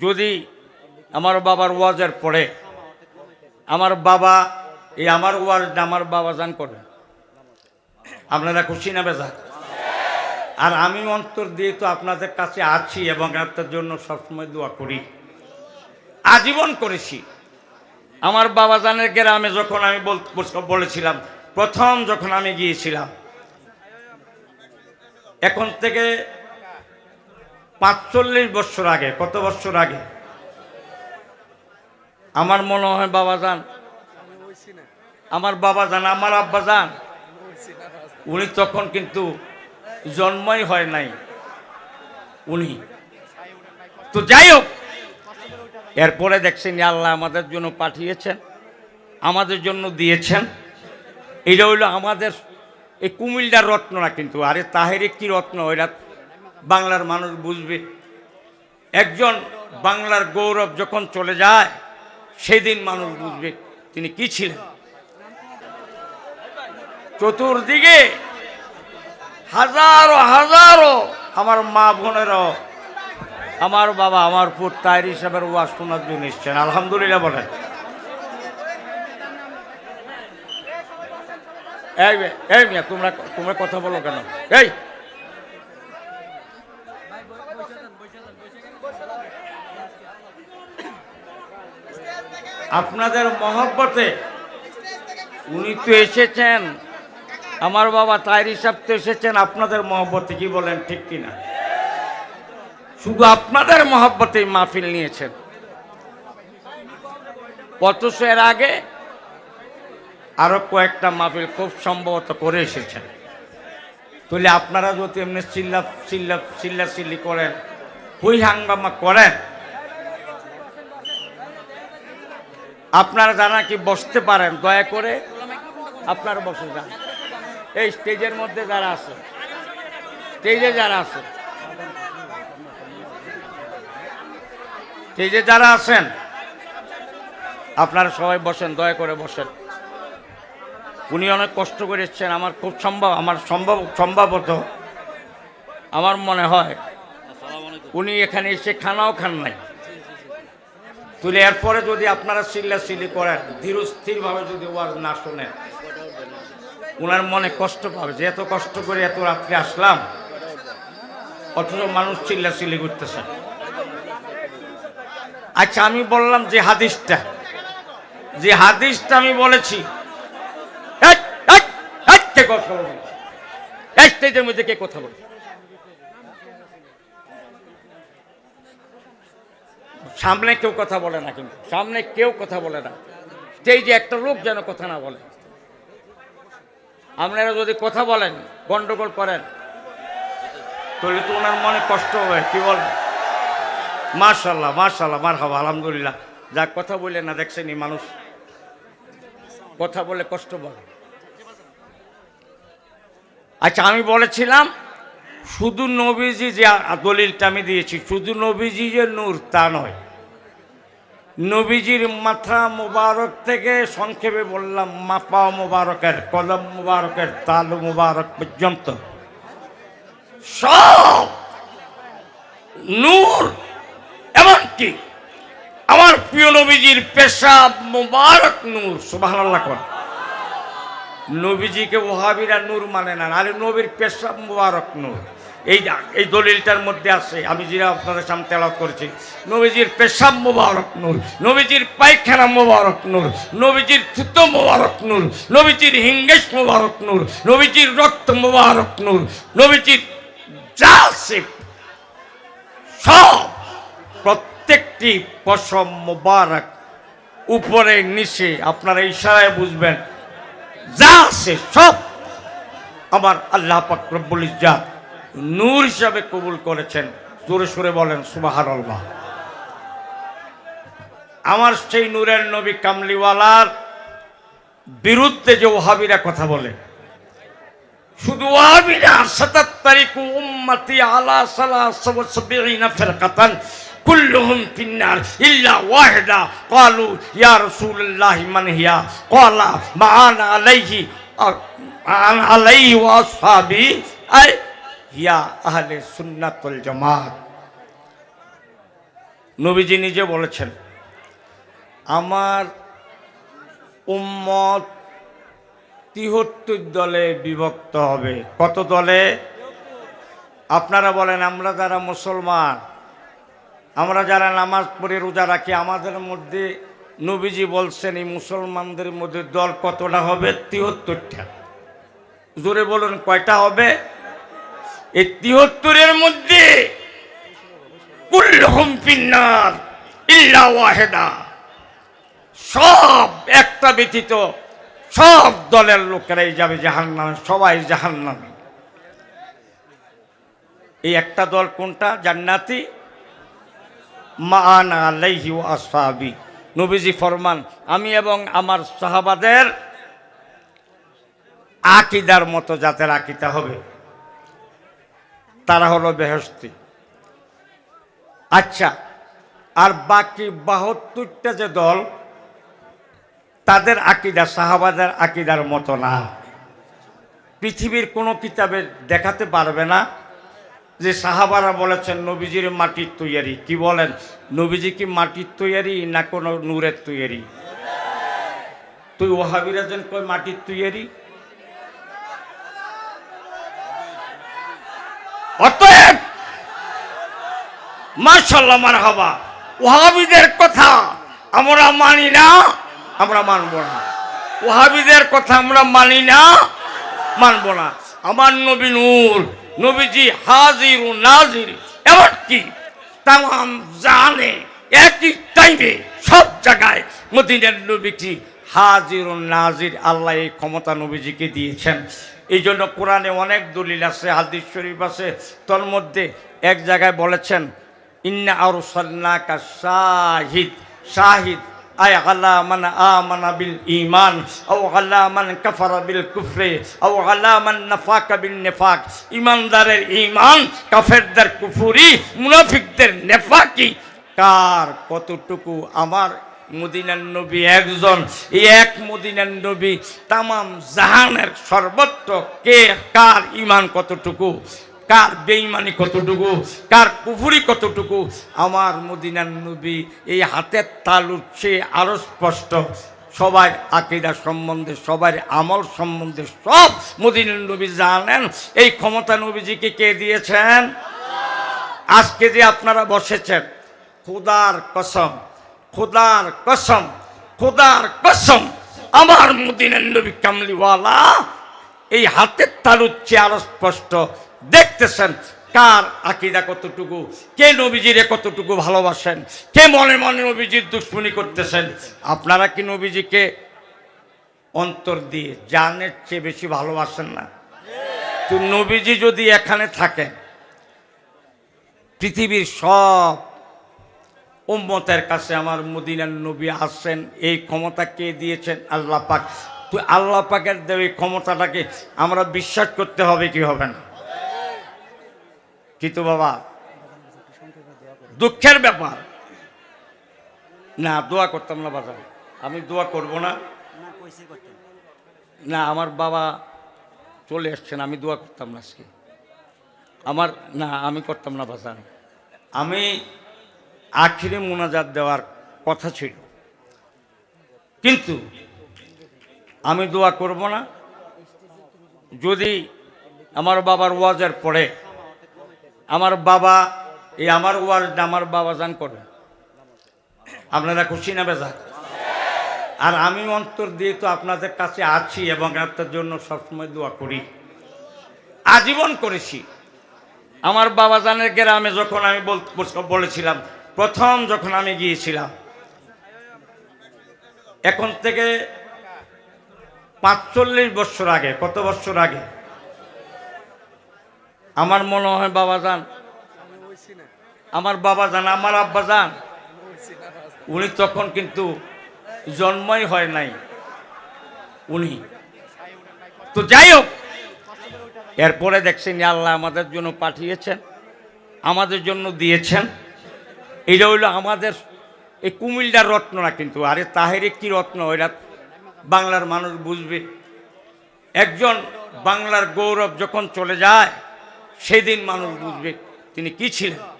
যদি আমার বাবার ওয়াজের পরে আমার বাবা, এই আমার ওয়াজটা আমার বাবা জান করে? আপনারা খুশি না বেজা আর আমি অন্তর দিয়ে তো আপনাদের কাছে আছি এবং আপনার জন্য সবসময় দোয়া করি। আজীবন করেছি। আমার বাবা জানের গ্রামে যখন আমি বল- বলেছিলাম, প্রথম যখন আমি গিয়েছিলাম, এখন থেকে পাঁচচল্লিশ বছর আগে, কত বছর আগে? আমার মনে হয় বাবা যান। আমার বাবা যান, আমার আব্বা যান। উনি তখন কিন্তু জন্মই হয় নাই। উনি। তো যাই হোক, এরপরে দেখছেন আল্লাহ আমাদের জন্য পাঠিয়েছেন, আমাদের জন্য দিয়েছেন। এটা হইল আমাদের এই কুমিল্লার রত্ন না কিন্তু। আরে তাহেরে কি রত্ন? ওইটা বাংলার মানুষ বুঝবে। একজন বাংলার গৌরব যখন চলে যায়, সেদিন মানুষ বুঝবে তিনি কি ছিলেন। চতুর্দিকে হাজারো হাজারো আমার মা বোনেরও আমার বাবা, আমার পুর তাইর হিসাবের ওয়াজ শোনার জন্য এসছেন। আলহামদুলিল্লাহ বলেন। এই মিয়া, তোমরা তোমরা কথা বলো কেন? এই আপনাদের মহব্বতে উনি তো এসেছেন। আমার বাবা তাইর হিসাব তো এসেছেন, আপনাদের মহব্বতে কি বলেন ঠিক কিনা? শুধু আপনাদের মহব্বতে মাহফিল নিয়েছেন। অথচ এর আগে আরও কয়েকটা মাহফিল খুব সম্ভবত করে এসেছেন। তাহলে আপনারা যদি এমনি চিল্লা চিল্লা চিল্লা চিল্লি করেন, হুই হাঙ্গামা করেন আপনারা যারা কি বসতে পারেন দয়া করে আপনারা বসে যান। এই স্টেজের মধ্যে যারা আছে স্টেজে যারা আছে স্টেজে যারা আছেন আপনারা সবাই বসেন দয়া করে বসেন। উনি অনেক কষ্ট করে এসছেন আমার খুব সম্ভব আমার সম্ভব সম্ভবত আমার মনে হয় উনি এখানে এসে খানাও খান নাই। তুলে এরপরে যদি আপনারা চিল্লা চিল্লি করেন ধীর স্থিরভাবে যদি ওয়াজ না শোনেন, ওনার মনে কষ্ট পাবে। যে এত কষ্ট করে এত রাত্রে আসলাম, অথচ মানুষ চিল্লা চিল্লি করতেছে। আচ্ছা আমি বললাম যে হাদিসটা। যে হাদিসটা আমি বলেছি। কে কথা বলবে কে কথা বলবে সামনে কেউ কথা বলে না কিন্তু, সামনে কেউ কথা বলে না। সেই যে একটা লোক যেন কথা না বলে। আপনারা যদি কথা বলেন, গন্ডগোল করেন। তাহলে তো ওনার মনে কষ্ট হবে, কি বলেন মার্শাল্লাহ মার্শাল্লাহ মার হাবা আলহামদুলিল্লাহ। যা কথা বলে না, দেখছেনি মানুষ। কথা বলে কষ্ট বলে আচ্ছা আমি বলেছিলাম শুধু নবীজি যে দলিলটা আমি দিয়েছি, শুধু নবীজি যে নূর, তা নয়। নবীজির মাথা মোবারক থেকে সংক্ষেপে বললাম, মাপা মোবারকের কলম মোবারকের, তালু মোবারক পর্যন্ত। সব নূর, এমনকি আমার প্রিয় নবীজির পেশাব মোবারক নূর সুবাহ কর। নবীজিকে ওহাবিরা নূর মানে না আরে নবীর পেশাব মোবারক নূর। এই এই দলিলটার মধ্যে আছে, আমি যেটা আপনাদের সামনে তেলাওয়াত করেছি। নবীজির পেশাব মোবারক নূর, নবীজির পায়খানা মোবারক নূর, নবীজির থুতো মোবারক নূর, নবীজির হিঙ্গেশ মোবারক নূর, নবীজির রক্ত মোবারক নূর, নবীজির যা আছে, সব, প্রত্যেকটি পশম মোবারক উপরে নিচে আপনারা ইশারায় বুঝবেন, যা আছে সব আমার আল্লাহ পাক রব্বুল ইজ্জাত নূর হিসাবে কবুল করেছেন। জোরে সুরে বলেন সুবাহার আমার সেই নূরের নবী কামলিওয়ালার বিরুদ্ধে যে ওহাবিরা কথা বলে, শুধু উম্মতি আলা সাবঈনা ফিরকাতান কুল্লুহুম ফিন্নার ইল্লা ওয়াহিদা। ক্বালু ইয়া রাসূলুল্লাহ, মান হিয়া? ক্বালা আলাইহি আন আলাইহি হিয়া আহলে সুন্নাতুল জামাত। নবীজি নিজে বলেছেন, আমার উম্মত তিহত্তর দলে বিভক্ত হবে। কত দলে? আপনারা বলেন, আমরা যারা মুসলমান, আমরা যারা নামাজ পড়ে রোজা রাখি, আমাদের মধ্যে নবীজি বলছেন, এই মুসলমানদের মধ্যে দল কতটা হবে? তিহত্তরটা। জোরে বলুন, কয়টা হবে? এই তিহত্তরের মধ্যে কুল্লুহুম ফিন্নার ইল্লা ওয়াহেদা। সব একটা ব্যতীত সব দলের লোকেরাই যাবে জাহান্নামে, সবাই জাহান্নামে। এই একটা দল কোনটা? জান্নাতি? মান আলাইহি আসহাবি। নবীজি ফরমান, আমি এবং আমার সাহাবাদের আকিদার মতো জাতের আকিদা হবে। তারা হলো বেহস্তি আচ্ছা আর বাকি বাহাত্তরটা যে দল, তাদের আকিদা, সাহাবাদের আকিদার মতো না। পৃথিবীর কোনো কিতাবে দেখাতে পারবে না যে সাহাবারা বলেছেন, নবীজির মাটির তৈয়ারি। কি বলেন? নবীজি কি মাটির তৈয়ারি না কোনো নূরের তৈয়ারি? তুই ওহাবিরা যেন কই মাটির তৈয়ারি? মার্শাল্লাহ মার হবা ওহাবিদের কথা আমরা মানি না, আমরা মানব না। ওহাবিদের কথা আমরা মানি না, মানব না। আমার নবী নূর, নবীজি হাজির ও নাজির, এমনকি তাম জানে একই টাইমে সব জায়গায় মদিনার নবীজি হাজির ও নাজির আল্লাহ এই ক্ষমতা নবীজিকে দিয়েছেন। এই জন্য কোরআনে অনেক দলিল আছে, হাদিস শরীফ আছে। তোর মধ্যে এক জায়গায় বলেছেন মান মান মান ইমানদারের ইমান কাফেরদের কুফুরি, মুনাফিকদের নেফাকি। কার কতটুকু আমার মদিনার একজন? এই এক মদিনার নবী তামাম জাহানের সর্বত্র কে, কার ইমান কতটুকু? কার বেইমানি কতটুকু, কার কুফুরি কতটুকু? আমার মদিনার নবী এই হাতের তাল উঠছে আরও স্পষ্ট। সবার আকিদা সম্বন্ধে সবার আমল সম্বন্ধে সব মদিনার নবী জানেন। এই ক্ষমতা নবীজিকে কে দিয়েছেন? আজকে যে আপনারা বসেছেন, খুদার কসম খুদার কসম খুদার কসম, আমার মদিনার নবী কামলিওয়ালা এই হাতের তালুচ্ছে আরও স্পষ্ট। দেখতেছেন কার আকিদা কতটুকু? কে নবীজিরে কতটুকু ভালোবাসেন? কে মনে মনে নবীজির দুশ্মনী করতেছেন? আপনারা কি নবীজিকে অন্তর দিয়ে জানের চেয়ে বেশি ভালোবাসেন না? তো নবীজি যদি এখানে থাকেন, পৃথিবীর সব উম্মতের কাছে আমার মদিনার নবী আসছেন এই ক্ষমতা কে দিয়েছেন? আল্লাহ পাক। তো আল্লাহ পাকের দেব এই ক্ষমতাটাকে আমরা বিশ্বাস করতে হবে কি হবে না? কিন্তু বাবা? দুঃখের ব্যাপার। না দোয়া করতাম না বাবা আমি দোয়া করব না। না আমার বাবা চলে এসছেন আমি দোয়া করতাম না আজকে। আমার না আমি করতাম না বাজার। আমি আখিরে মোনাজাত দেওয়ার কথা ছিল। কিন্তু আমি দোয়া করব না। যদি আমার বাবার ওয়াজের পরে আমার বাবা, এই আমার ওয়াজটা আমার বাবা জান করবে আপনারা খুশি না বেজা? আর আমি অন্তর দিয়ে তো আপনাদের কাছে আছি এবং আপনার জন্য সবসময় দোয়া করি। আজীবন করেছি। আমার বাবা জানের গ্রামে যখন আমি বল- বলেছিলাম, প্রথম যখন আমি গিয়েছিলাম, এখন থেকে পাঁচচল্লিশ বছর আগে, কত বছর আগে? আমার মনে হয় বাবা যান আমার বাবা যান আমার আব্বা যান উনি তখন কিন্তু জন্মই হয় নাই। উনি। তো যাই হোক, এরপরে দেখছেন আল্লাহ আমাদের জন্য পাঠিয়েছেন, আমাদের জন্য দিয়েছেন। এটা হইল আমাদের এই কুমিল্লার রত্ন না কিন্তু। আরে তাহেরে কি রত্ন এরা বাংলার মানুষ বুঝবে। একজন বাংলার গৌরব যখন চলে যায় সেদিন মানুষ বুঝবে তিনি কি ছিলেন।